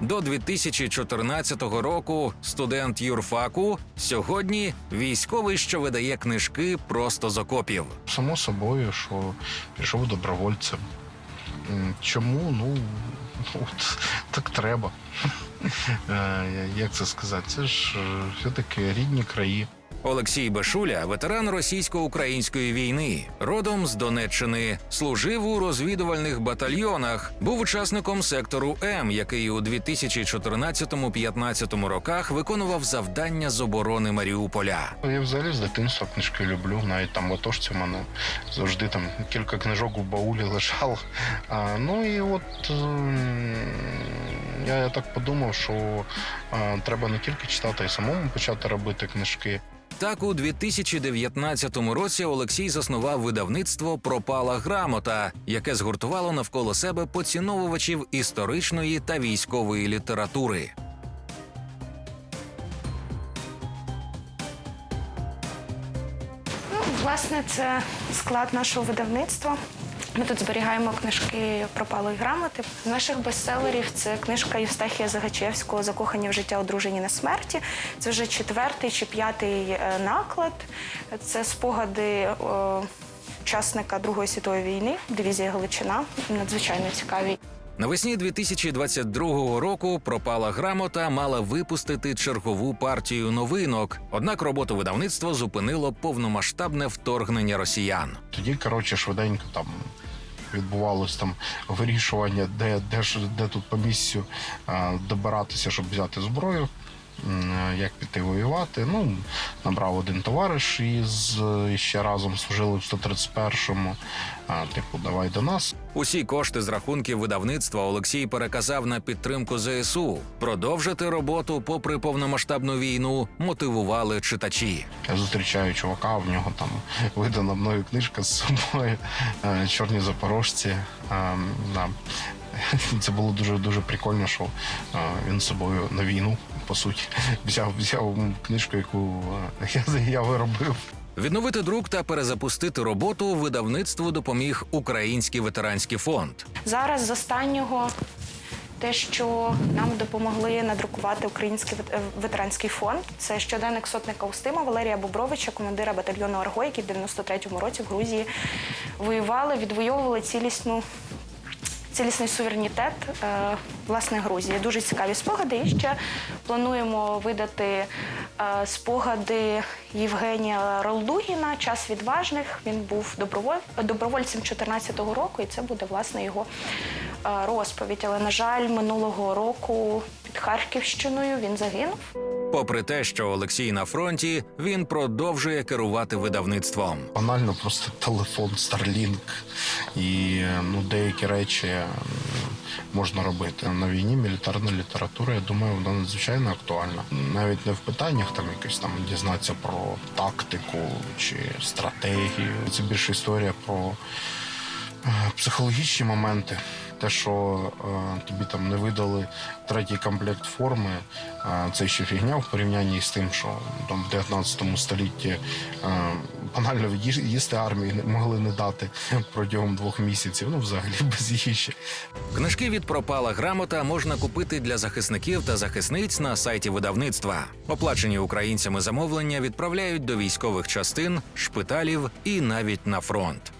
До 2014 року студент юрфаку. Сьогодні військовий, що видає книжки просто з окопів. Само собою, що пішов добровольцем. Чому? Ну, от, так треба. Е, Як це сказати? Це ж е, все-таки рідні краї. Олексій Бешуля, ветеран російсько-української війни, родом з Донеччини, служив у розвідувальних батальйонах, був учасником сектору М, який у 2014-15 роках виконував завдання з оборони Маріуполя. Я взагалі з дитинства книжки люблю. Навіть там в отошці мене завжди там кілька книжок у баулі лежало. А, ну і от ем, я, так подумав, що е, треба не тільки читати, а й самому почати робити книжки. Так, у 2019 році Олексій заснував видавництво Пропала грамота, яке згуртувало навколо себе поціновувачів історичної та військової літератури. Ну, власне, це склад нашого видавництва. Ми тут зберігаємо книжки пропалої грамоти. З наших бестселерів це книжка Євстахія Загачевського Закохані в життя одружені на смерті. Це вже четвертий чи п'ятий е, наклад. Це спогади учасника Другої світової війни, дивізія Галичина. Надзвичайно цікаві. Навесні 2022 року пропала грамота мала випустити чергову партію новинок. Однак роботу видавництва зупинило повномасштабне вторгнення росіян. Тоді, коротше, швиденько там відбувалось там вирішування, де, де, ж, де тут по місцю добиратися, щоб взяти зброю. М, Як піти воювати? Ну, набрав один товариш із е, ще разом служили в 131-му. А, типу, давай до нас. Усі кошти з рахунків видавництва Олексій переказав на підтримку ЗСУ. Продовжити роботу, попри повномасштабну війну, мотивували читачі. Я зустрічаю чувака, в нього там видана мною книжка з собою е, Чорні запорожці. Е. Це було дуже дуже прикольно, що е, він з собою на війну, по суті, взяв, взяв книжку, яку е, я, я виробив. Відновити друк та перезапустити роботу видавництву допоміг Український ветеранський фонд. Зараз з останнього те, що нам допомогли надрукувати Український е, ветеранський фонд, це щоденник сотника Устима Валерія Бобровича, командира батальйону Арго, який в 93-му році в Грузії воювали, відвоювали цілісну. Цілісний суверенітет е, власне Грузії. Дуже цікаві спогади. І ще плануємо видати е, спогади Євгенія Ролдугіна Час відважних. Він був доброволь... добровольцем 14-го року, і це буде власне його е, розповідь. Але на жаль, минулого року під Харківщиною він загинув. Попри те, що Олексій на фронті, він продовжує керувати видавництвом. Банально просто телефон, Starlink і е, ну, деякі речі можна робити. На війні мілітарна література, я думаю, вона надзвичайно актуальна. Навіть не в питаннях там якось там дізнатися про тактику чи стратегію. Це більше історія про е, психологічні моменти. Те, що е, тобі там не видали третій комплект форми, це ще фігня в порівнянні з тим, що там в 19 столітті е, банально їсти армії могли не дати протягом двох місяців. Ну, взагалі без їжі. Книжки від пропала грамота можна купити для захисників та захисниць на сайті видавництва. Оплачені українцями замовлення відправляють до військових частин, шпиталів і навіть на фронт.